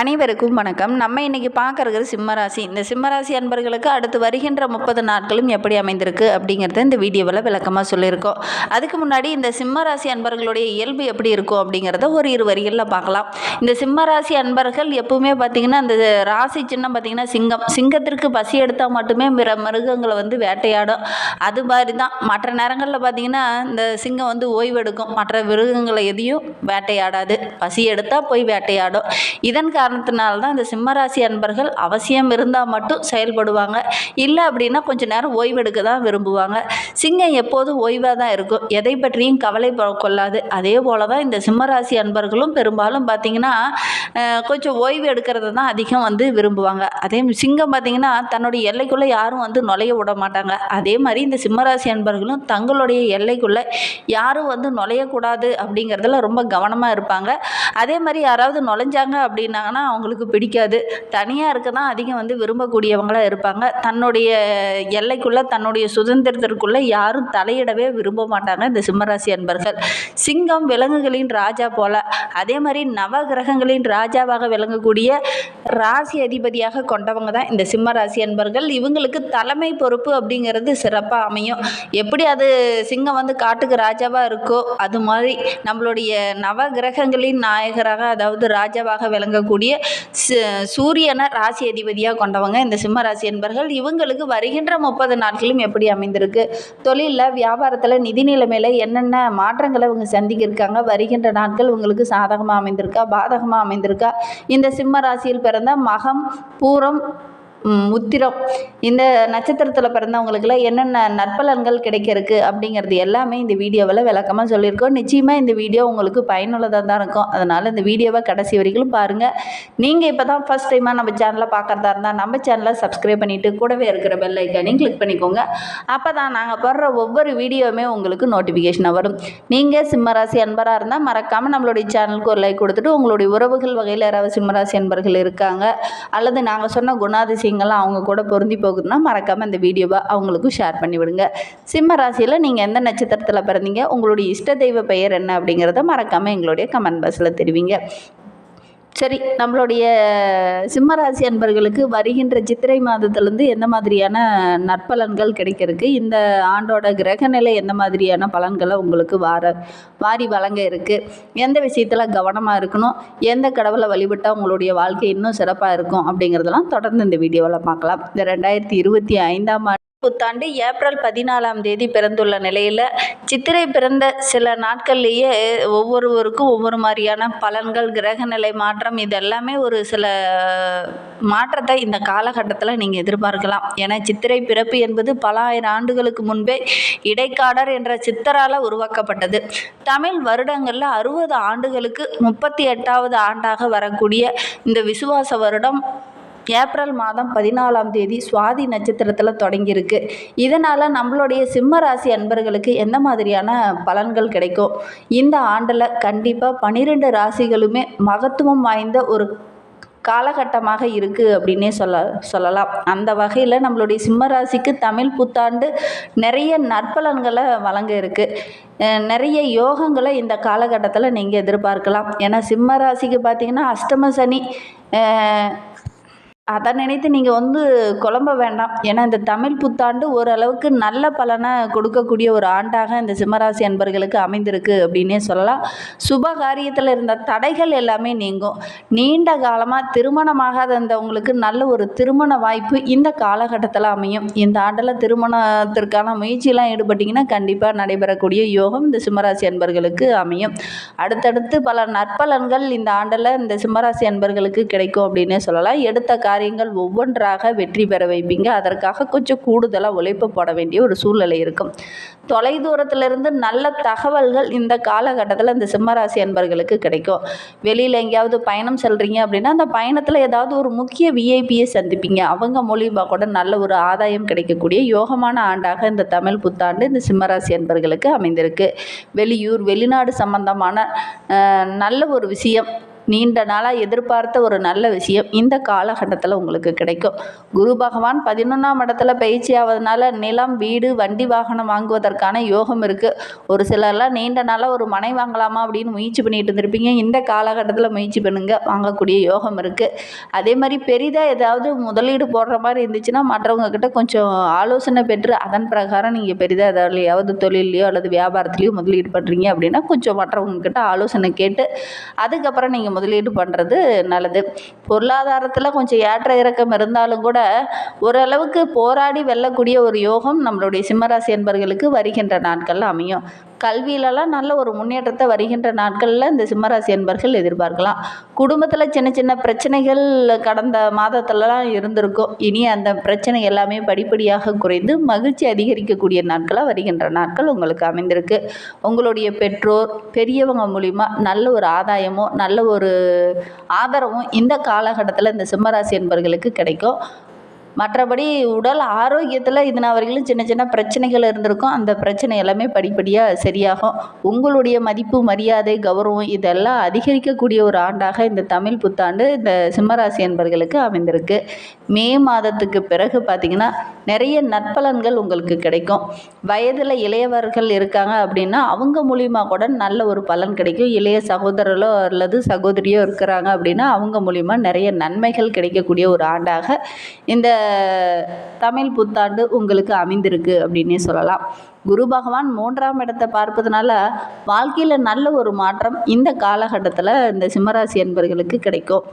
அனைவருக்கும் வணக்கம். நம்ம இன்றைக்கி பார்க்கறது சிம்மராசி. இந்த சிம்மராசி அன்பர்களுக்கு அடுத்து வருகின்ற முப்பது நாட்களும் எப்படி அமைந்திருக்கு அப்படிங்கிறத இந்த வீடியோவில் விளக்கமாக சொல்லியிருக்கோம். அதுக்கு முன்னாடி இந்த சிம்மராசி அன்பர்களுடைய இயல்பு எப்படி இருக்கும் அப்படிங்கிறத ஒரு இரு வரிகளில் பார்க்கலாம். இந்த சிம்மராசி அன்பர்கள் எப்பவுமே பார்த்திங்கன்னா இந்த ராசி சின்னம் பார்த்திங்கன்னா சிங்கம். சிங்கத்திற்கு பசி எடுத்தால் மட்டுமே மிற மிருகங்களை வந்து வேட்டையாடும். அது மாதிரி தான் மற்ற நேரங்களில் பார்த்திங்கன்னா இந்த சிங்கம் வந்து ஓய்வெடுக்கும். மற்ற மிருகங்களை எதையும் வேட்டையாடாது. பசி எடுத்தால் போய் வேட்டையாடும். இதை இதன் காரணத்தினால தான் இந்த சிம்மராசி அன்பர்கள் அவசியம் இருந்தால் மட்டும் செயல்படுவாங்க. இல்லை அப்படின்னா கொஞ்சம் நேரம் ஓய்வெடுக்க தான் விரும்புவாங்க. சிங்கம் எப்போதும் ஓய்வாக தான் இருக்கும். எதை பற்றியும் கவலை கொள்ளாது. அதே போல தான் இந்த சிம்மராசி அன்பர்களும் பெரும்பாலும் பார்த்திங்கன்னா கொஞ்சம் ஓய்வு எடுக்கிறது தான் அதிகம் வந்து விரும்புவாங்க. அதே சிங்கம் பார்த்திங்கன்னா தன்னுடைய எல்லைக்குள்ளே யாரும் வந்து நுழைய விட மாட்டாங்க. அதே மாதிரி இந்த சிம்மராசி அன்பர்களும் தங்களுடைய எல்லைக்குள்ளே யாரும் வந்து நுழையக்கூடாது அப்படிங்கிறதுல ரொம்ப கவனமாக இருப்பாங்க. அதே மாதிரி யாராவது நுழைஞ்சாங்க அப்படின்னாங்கன்னா அவங்களுக்கு பிடிக்காது. தனியாக இருக்க தான் அதிகம் வந்து விரும்பக்கூடியவங்களாக இருப்பாங்க. தன்னுடைய எல்லைக்குள்ளே தன்னுடைய சுதந்திரத்திற்குள்ளே யாரும் தலையிடவே விரும்ப மாட்டாங்க இந்த சிம்மராசி அன்பர்கள். சிங்கம் விலங்குகளின் ராஜா போல. அதே மாதிரி நவ கிரகங்களின் ராஜாவாக விளங்கக்கூடிய ராசி அதிபதியாக கொண்டவங்க தான் இந்த சிம்ம ராசி அன்பர்கள். இவங்களுக்கு தலைமை பொறுப்பு அப்படிங்கிறது சிறப்பாக அமையும். எப்படி அது சிங்கம் வந்து காட்டுக்கு ராஜாவாக இருக்கோ அது மாதிரி நம்மளுடைய நவ கிரகங்களின் நாயகராக அதாவது ராஜாவாக விளங்கக்கூடிய சூரியனை ராசி அதிபதியாக கொண்டவங்க இந்த சிம்ம ராசி அன்பர்கள். இவங்களுக்கு வருகின்ற முப்பது நாட்களும் எப்படி அமைந்திருக்கு? தொழிலில் வியாபாரத்தில் நிதி நிலைமையில் என்னென்ன மாற்றங்களை இவங்க சந்திக்கிருக்காங்க? வருகின்ற நாட்கள் உங்களுக்கு சாதகமாக அமைந்திருக்கா? பாதகமாக அமைந்திருக்கா? இருக்கா இந்த சிம்ம ராசியில் பிறந்த மகம் பூரம் உத்திரம். இந்த நட்சத்திரத்தில் பிறந்தவங்களுக்குலாம் என்னென்ன நற்பலன்கள் கிடைக்கிறதுக்கு அப்படிங்கிறது எல்லாமே இந்த வீடியோவில் விளக்கமாக சொல்லியிருக்கோம். நிச்சயமாக இந்த வீடியோ உங்களுக்கு பயனுள்ளதாக தான் இருக்கும். அதனால் இந்த வீடியோவை கடைசி வரைக்கும் பாருங்கள் நீங்கள் இப்போ தான் ஃபஸ்ட் டைமாக நம்ம சேனலை பார்க்குறதா இருந்தால் நம்ம சேனலை சப்ஸ்கிரைப் பண்ணிவிட்டு கூடவே இருக்கிற பெல் ஐக்கானையும் கிளிக் பண்ணிக்கோங்க. அப்போ தான் நாங்கள் போடுற ஒவ்வொரு வீடியோவுமே உங்களுக்கு நோட்டிஃபிகேஷனாக வரும். நீங்கள் சிம்மராசி அன்பராக இருந்தால் மறக்காமல் நம்மளுடைய சேனலுக்கு ஒரு லைக் கொடுத்துட்டு உங்களுடைய உறவுகள் வகையில் யாராவது சிம்மராசி அன்பர்கள் இருக்காங்க அல்லது நாங்கள் சொன்ன விஷயங்கள்லாம் அவங்க கூட பொருந்தி போகுதுன்னா மறக்காமல் இந்த வீடியோவை அவங்களுக்கும் ஷேர் பண்ணி விடுங்க சிம்ம ராசியில் நீங்கள் எந்த நட்சத்திரத்தில் பிறந்தீங்க? உங்களுடைய இஷ்ட தெய்வ பெயர் என்ன அப்படிங்கிறத மறக்காமல் எங்களுடைய கமெண்ட் பாக்ஸில் தெரிவிங்க. சரி நம்மளுடைய சிம்மராசி அன்பர்களுக்கு வருகின்ற சித்திரை மாதத்துலேருந்து எந்த மாதிரியான நற்பலன்கள் கிடைக்கிறதுக்கு இந்த ஆண்டோட கிரகநிலை எந்த மாதிரியான பலன்களை உங்களுக்கு வார வாரி வழங்க இருக்குது எந்த விஷயத்தில் கவனமாக இருக்கணும்? எந்த கடவுளை வழிபட்டால் உங்களுடைய வாழ்க்கை இன்னும் சிறப்பாக இருக்கும் அப்படிங்கிறதெல்லாம் தொடர்ந்து இந்த வீடியோவில் பார்க்கலாம். இந்த ரெண்டாயிரத்தி இருபத்தி ஐந்தாம் ஆண்டு புத்தாண்டு ஏப்ரல் பதினாலாம் தேதி பிறந்துள்ள நிலையில் சித்திரை பிறந்த சில நாட்கள்லேயே ஒவ்வொருவருக்கும் ஒவ்வொரு மாதிரியான பலன்கள் கிரகநிலை மாற்றம் இது எல்லாமே ஒரு சில மாற்றத்தை இந்த காலகட்டத்தில் நீங்கள் எதிர்பார்க்கலாம். ஏன்னா சித்திரை பிறப்பு என்பது பல ஆயிரம் ஆண்டுகளுக்கு முன்பே இடைக்காடர் என்ற சித்தரால் உருவாக்கப்பட்டது. தமிழ் வருடங்களில் அறுபது ஆண்டுகளுக்கு முப்பத்தி எட்டாவது ஆண்டாக வரக்கூடிய இந்த விசுவாச வருடம் ஏப்ரல் மாதம் பதினாலாம் தேதி சுவாதி நட்சத்திரத்தில் தொடங்கியிருக்கு. இதனால் நம்மளுடைய சிம்ம ராசி அன்பர்களுக்கு எந்த மாதிரியான பலன்கள் கிடைக்கும்? இந்த ஆண்டில் கண்டிப்பாக பன்னிரெண்டு ராசிகளுமே மகத்துவம் வாய்ந்த ஒரு காலகட்டமாக இருக்குது அப்படின்னே சொல்ல சொல்லலாம். அந்த வகையில் நம்மளுடைய சிம்ம ராசிக்கு தமிழ் புத்தாண்டு நிறைய நற்பலன்களை வழங்க இருக்குது நிறைய யோகங்களை இந்த காலகட்டத்தில் நீங்கள் எதிர்பார்க்கலாம். ஏன்னா சிம்ம ராசிக்கு பார்த்தீங்கன்னா அஷ்டம சனி அதை நினைத்து நீங்கள் வந்து குழம்ப வேண்டாம். ஏன்னா இந்த தமிழ் புத்தாண்டு ஓரளவுக்கு நல்ல பலனை கொடுக்கக்கூடிய ஒரு ஆண்டாக இந்த சிம்மராசி அன்பர்களுக்கு அமைந்திருக்கு அப்படின்னே சொல்லலாம். சுப காரியத்தில் இருந்த தடைகள் எல்லாமே நீங்கும். நீண்ட காலமாக திருமணமாகாத இருந்தவங்களுக்கு நல்ல ஒரு திருமண வாய்ப்பு இந்த காலகட்டத்தில் அமையும். இந்த ஆண்டில் திருமணத்திற்கான முயற்சியெல்லாம் ஈடுபட்டிங்கன்னா கண்டிப்பாக நடைபெறக்கூடிய யோகம் இந்த சிம்மராசி அன்பர்களுக்கு அமையும். அடுத்தடுத்து பல நற்பலன்கள் இந்த ஆண்டில் இந்த சிம்மராசி அன்பர்களுக்கு கிடைக்கும் அப்படின்னே சொல்லலாம். எடுத்த காரியங்கள் ஒவ்வொன்றாக வெற்றி பெற வைப்பீங்க. அதற்காக கொஞ்சம் கூடுதலாக உழைப்பு போட வேண்டிய ஒரு சூழ்நிலை இருக்கும். தொலைதூரத்திலிருந்து நல்ல தகவல்கள் இந்த காலகட்டத்தில் இந்த சிம்மராசி அன்பர்களுக்கு கிடைக்கும். வெளியில் எங்கேயாவது பயணம் செல்றீங்க அப்படின்னா அந்த பயணத்தில் ஏதாவது ஒரு முக்கிய விஐபியை சந்திப்பீங்க. அவங்க மூலியமாக கூட நல்ல ஒரு ஆதாயம் கிடைக்கக்கூடிய யோகமான ஆண்டாக இந்த தமிழ் புத்தாண்டு இந்த சிம்மராசி அன்பர்களுக்கு அமைந்திருக்கு. வெளியூர் வெளிநாடு சம்பந்தமான நல்ல ஒரு விஷயம் நீண்ட நாளாக எதிர்பார்த்த ஒரு நல்ல விஷயம் இந்த காலகட்டத்தில் உங்களுக்கு கிடைக்கும். குரு பகவான் பதினொன்றாம் இடத்துல பயிற்சி ஆவதனால நிலம் வீடு வண்டி வாகனம் வாங்குவதற்கான யோகம் இருக்குது ஒரு சிலர்லாம் நீண்ட நாளாக ஒரு மனை வாங்கலாமா அப்படின்னு முயற்சி பண்ணிட்டு இருந்திருப்பீங்க. இந்த காலகட்டத்தில் முயற்சி பண்ணுங்க. வாங்கக்கூடிய யோகம் இருக்குது அதே மாதிரி பெரிதாக ஏதாவது முதலீடு போடுற மாதிரி இருந்துச்சுன்னா மற்றவங்க கிட்ட கொஞ்சம் ஆலோசனை பெற்று அதன் பிரகாரம் நீங்கள் பெரிதாக ஏதாவது தொழிலையோ அல்லது வியாபாரத்துலேயோ முதலீடு பண்ணுறீங்க அப்படின்னா கொஞ்சம் மற்றவங்க கிட்ட ஆலோசனை கேட்டு அதுக்கப்புறம் நீங்கள் முதலீடு பண்ணுறது நல்லது. பொருளாதாரத்தில் கொஞ்சம் ஏற்ற இறக்கம் இருந்தாலும் கூட ஓரளவுக்கு போராடி வெல்லக்கூடிய ஒரு யோகம் நம்மளுடைய சிம்மராசி என்பர்களுக்கு வருகின்ற நாட்களில் அமையும். கல்வியிலலாம் நல்ல ஒரு முன்னேற்றத்தை வருகின்ற நாட்களில் இந்த சிம்மராசி என்பர்கள் எதிர்பார்க்கலாம். குடும்பத்தில் சின்ன சின்ன பிரச்சனைகள் கடந்த மாதத்துலலாம் இருந்திருக்கும். இனி அந்த பிரச்சனை எல்லாமே படிப்படியாக குறைந்து மகிழ்ச்சி அதிகரிக்கக்கூடிய நாட்களாக வருகின்ற நாட்கள் உங்களுக்கு அமைந்திருக்கு. உங்களுடைய பெற்றோர் பெரியவங்க மூலிமா நல்ல ஒரு ஆதாயமோ நல்ல ஒரு ஆதரவும் இந்த காலகட்டத்தில் இந்த சிம்மராசி என்பர்களுக்கு கிடைக்கும். மற்றபடி உடல் ஆரோக்கியத்தில் இது வரையிலும் சின்ன சின்ன பிரச்சனைகள் இருந்திருக்கும். அந்த பிரச்சனை எல்லாமே படிப்படியாக சரியாகும். உங்களுடைய மதிப்பு மரியாதை கௌரவம் இதெல்லாம் அதிகரிக்கக்கூடிய ஒரு ஆண்டாக இந்த தமிழ் புத்தாண்டு இந்த சிம்மராசி என்பர்களுக்கு அமைந்திருக்கு. மே மாதத்துக்கு பிறகு பார்த்திங்கன்னா நிறைய நற்பலன்கள் உங்களுக்கு கிடைக்கும். வயதில் இளையவர்கள் இருக்காங்க அப்படின்னா அவங்க மூலிமா கூட நல்ல ஒரு பலன் கிடைக்கும். இளைய சகோதரரோ அல்லது சகோதரியோ இருக்கிறாங்க அப்படின்னா அவங்க மூலிமா நிறைய நன்மைகள் கிடைக்கக்கூடிய ஒரு ஆண்டாக இந்த தமிழ் புத்தாண்டு உங்களுக்கு அமைந்திருக்கு அப்படின்னே சொல்லலாம். குரு பகவான் மூன்றாம் இடத்தை பார்ப்பதனால வாழ்க்கையில் நல்ல ஒரு மாற்றம் இந்த காலகட்டத்தில் இந்த சிம்மராசி என்பர்களுக்கு கிடைக்கும்.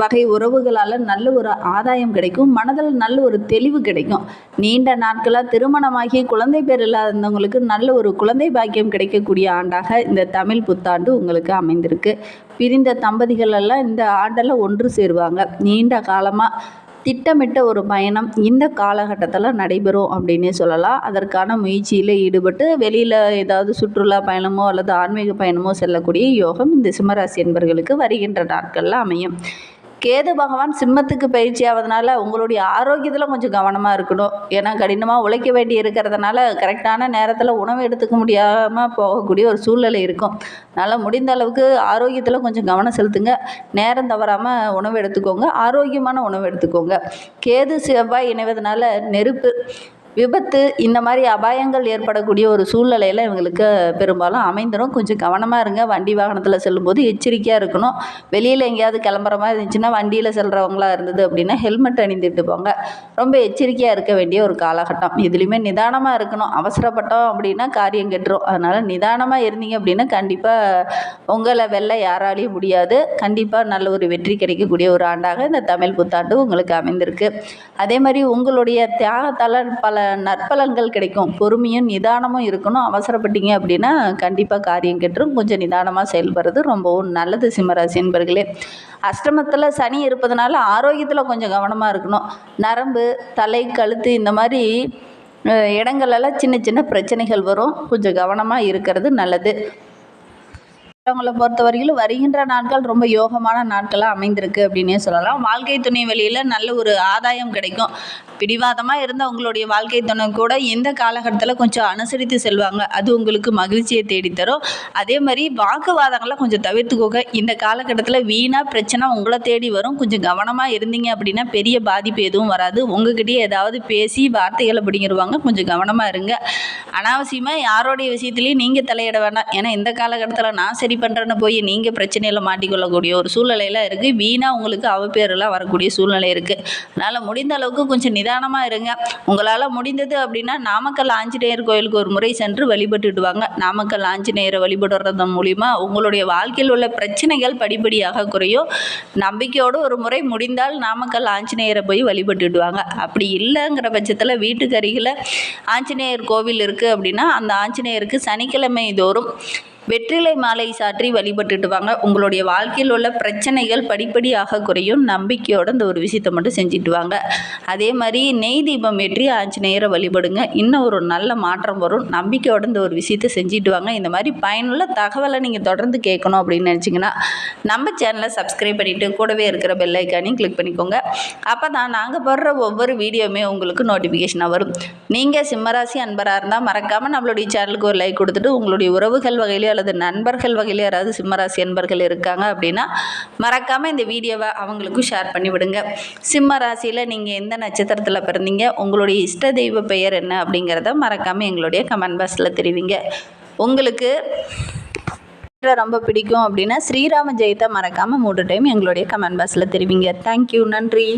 வகை உறவுகளால் நல்ல ஒரு ஆதாயம் கிடைக்கும். மனதில் நல்ல ஒரு தெளிவு கிடைக்கும். நீண்ட நாட்களாக திருமணமாகி குழந்தை பேர் இல்லாதவங்களுக்கு நல்ல ஒரு குழந்தை பாக்கியம் கிடைக்கக்கூடிய ஆண்டாக இந்த தமிழ் புத்தாண்டு உங்களுக்கு அமைந்திருக்கு. பிரிந்த தம்பதிகள் எல்லாம் இந்த ஆண்டில் ஒன்று சேருவாங்க. நீண்ட காலமாக திட்டமிட்ட ஒரு பயணம் இந்த காலகட்டத்தில் நடைபெறும் அப்படின்னே சொல்லலாம். அதற்கான முயற்சியில் ஈடுபட்டு வெளியில் ஏதாவது சுற்றுலா பயணமோ அல்லது ஆன்மீக பயணமோ செல்லக்கூடிய யோகம் இந்த சிம்மராசி என்பர்களுக்கு வருகின்ற நாட்களில் அமையும். கேது பகவான் சிம்மத்துக்கு பயிற்சி ஆவதனால உங்களுடைய ஆரோக்கியத்தில் கொஞ்சம் கவனமாக இருக்கணும். ஏன்னா கடினமாக உழைக்க வேண்டி இருக்கிறதுனால கரெக்டான நேரத்தில் உணவு எடுத்துக்க முடியாமல் போகக்கூடிய ஒரு சூழ்நிலை இருக்கும். அதனால் முடிந்த அளவுக்கு ஆரோக்கியத்தில் கொஞ்சம் கவனம் செலுத்துங்க. நேரம் தவறாமல் உணவு எடுத்துக்கோங்க. ஆரோக்கியமான உணவு எடுத்துக்கோங்க. கேது செவ்வாய் இணைவதனால நெருப்பு விபத்து இந்த மாதிரி அபாயங்கள் ஏற்படக்கூடிய ஒரு சூழ்நிலையில் இவங்களுக்கு பெரும்பாலும் அமைந்துடும் கொஞ்சம் கவனமாக இருங்க. வண்டி வாகனத்தில் செல்லும்போது எச்சரிக்கையாக இருக்கணும். வெளியில் எங்கேயாவது கிளம்புற மாதிரி இருந்துச்சுன்னா வண்டியில் செல்கிறவங்களா இருந்தது அப்படின்னா ஹெல்மெட் அணிந்துட்டு போங்க. ரொம்ப எச்சரிக்கையாக இருக்க வேண்டிய ஒரு காலகட்டம். இதுலேயுமே நிதானமாக இருக்கணும். அவசரப்பட்டோம் அப்படின்னா காரியம் கெட்டுரும். அதனால் நிதானமாக இருந்தீங்க அப்படின்னா கண்டிப்பாக உங்களை வெல்ல யாராலையும் முடியாது. கண்டிப்பாக நல்ல ஒரு வெற்றி கிடைக்கக்கூடிய ஒரு ஆண்டாக இந்த தமிழ் புத்தாண்டு உங்களுக்கு அமைந்திருக்கு. அதே மாதிரி உங்களுடைய தியாகத்தால் பல நற்பலன்கள் கிடைக்கும். பொறுமையும் நிதானமும் இருக்கணும். அவசரப்பட்டீங்க அப்படின்னா கண்டிப்பாக காரியம் கெட்டுரும். கொஞ்சம் நிதானமாக செயல்படுறது ரொம்பவும் நல்லது சிம்மராசி என்பர்களே. அஷ்டமத்தில் சனி இருப்பதனால ஆரோக்கியத்தில் கொஞ்சம் கவனமாக இருக்கணும். நரம்பு தலை கழுத்து இந்த மாதிரி இடங்களெல்லாம் சின்ன சின்ன பிரச்சனைகள் வரும். கொஞ்சம் கவனமாக இருக்கிறது நல்லது. அவங்கள பொறுத்தவரையிலும் வருகின்ற நாட்கள் ரொம்ப யோகமான நாட்களாக அமைந்திருக்கு அப்படின்னே சொல்லலாம். வாழ்க்கை துணை வழியில் நல்ல ஒரு ஆதாயம் கிடைக்கும். பிடிவாதமாக இருந்த உங்களுடைய வாழ்க்கை துணை கூட இந்த காலகட்டத்தில் கொஞ்சம் அனுசரித்து செல்வாங்க. அது உங்களுக்கு மகிழ்ச்சியை தேடித்தரும். அதே மாதிரி வாக்குவாதங்களை கொஞ்சம் தவிர்த்துக்கோங்க. இந்த காலகட்டத்தில் வீணாக பிரச்சனை உங்களை தேடி வரும். கொஞ்சம் கவனமாக இருந்தீங்க அப்படின்னா பெரிய பாதிப்பு எதுவும் வராது. உங்ககிட்டயே ஏதாவது பேசி வார்த்தைகளை பிடிங்கிடுவாங்க. கொஞ்சம் கவனமாக இருங்க. அனாவசியமாக யாரோடைய விஷயத்துலையும் நீங்கள் தலையிட வேண்டாம். ஏன்னா இந்த காலகட்டத்தில் நான் சரி பண்ணுறேன்னு போய் நீங்கள் பிரச்சனையில் மாட்டிக்கொள்ளக்கூடிய ஒரு சூழ்நிலையெல்லாம் இருக்குது வீணாக உங்களுக்கு அவப்பேரெல்லாம் வரக்கூடிய சூழ்நிலை இருக்குது அதனால் முடிந்த அளவுக்கு கொஞ்சம் நிதானமாக இருங்க. உங்களால் முடிந்தது அப்படின்னா நாமக்கல் ஆஞ்சநேயர் கோயிலுக்கு ஒரு முறை சென்று வழிபட்டுட்டு வாங்க நாமக்கல் ஆஞ்சநேயரை வழிபடுறது மூலிமா உங்களுடைய வாழ்க்கையில் உள்ள பிரச்சனைகள் படிப்படியாக குறையும். நம்பிக்கையோடு ஒரு முறை முடிந்தால் நாமக்கல் ஆஞ்சநேயரை போய் வழிபட்டுட்டு வாங்க அப்படி இல்லைங்கிற பட்சத்தில் வீட்டுக்கு அருகில் ஆஞ்சநேயர் கோவில் இருக்குது அப்படின்னா அந்த ஆஞ்சநேயருக்கு சனிக்கிழமை தோறும் வெற்றிலை மாலை சாற்றி வழிபட்டுட்டு வாங்க உங்களுடைய வாழ்க்கையில் உள்ள பிரச்சனைகள் படிப்படியாக குறையும். நம்பிக்கையோடு இந்த ஒரு விஷயத்தை மட்டும் செஞ்சுட்டு வாங்க அதே மாதிரி நெய் தீபம் ஏற்றி ஆஞ்சநேயரை வழிபடுங்க. இன்னும் ஒரு நல்ல மாற்றம் வரும். நம்பிக்கையோடு இந்த ஒரு விஷயத்தை செஞ்சுட்டு வாங்க இந்த மாதிரி பயனுள்ள தகவலை நீங்கள் தொடர்ந்து கேட்கணும் அப்படின்னு நினச்சிங்கன்னா நம்ம சேனலை சப்ஸ்கிரைப் பண்ணிவிட்டு கூடவே இருக்கிற பெல் ஐக்கானையும் கிளிக் பண்ணிக்கோங்க. அப்போ தான் நாங்கள் போடுற ஒவ்வொரு வீடியோவுமே உங்களுக்கு நோட்டிஃபிகேஷனாக வரும். நீங்கள் சிம்மராசி அன்பராக இருந்தால் மறக்காமல் நம்மளுடைய சேனலுக்கு ஒரு லைக் கொடுத்துட்டு உங்களுடைய உறவுகள் வகையிலோ அல்லது நண்பர்கள் வகையில் யாராவது சிம்மராசி அன்பர்கள் இருக்காங்க அப்படின்னா மறக்காமல் இந்த வீடியோவை அவங்களுக்கும் ஷேர் பண்ணி விடுங்க. சிம்ம ராசியில் நீங்கள் எந்த நட்சத்திரத்தில் பிறந்தீங்க உங்களுடைய இஷ்ட தெய்வ பெயர் என்ன அப்படிங்கிறத மறக்காமல் எங்களுடைய கமெண்ட் பாக்ஸில் தெரிவிங்க. உங்களுக்கு ரொம்ப பிடிக்கும் அப்படின்னா ஸ்ரீராம ஜெயத்தை மறக்காமல் மூன்று டைம் எங்களுடைய கமெண்ட் பாக்ஸில் தெரிவிங்க. தேங்க்யூ நன்றி.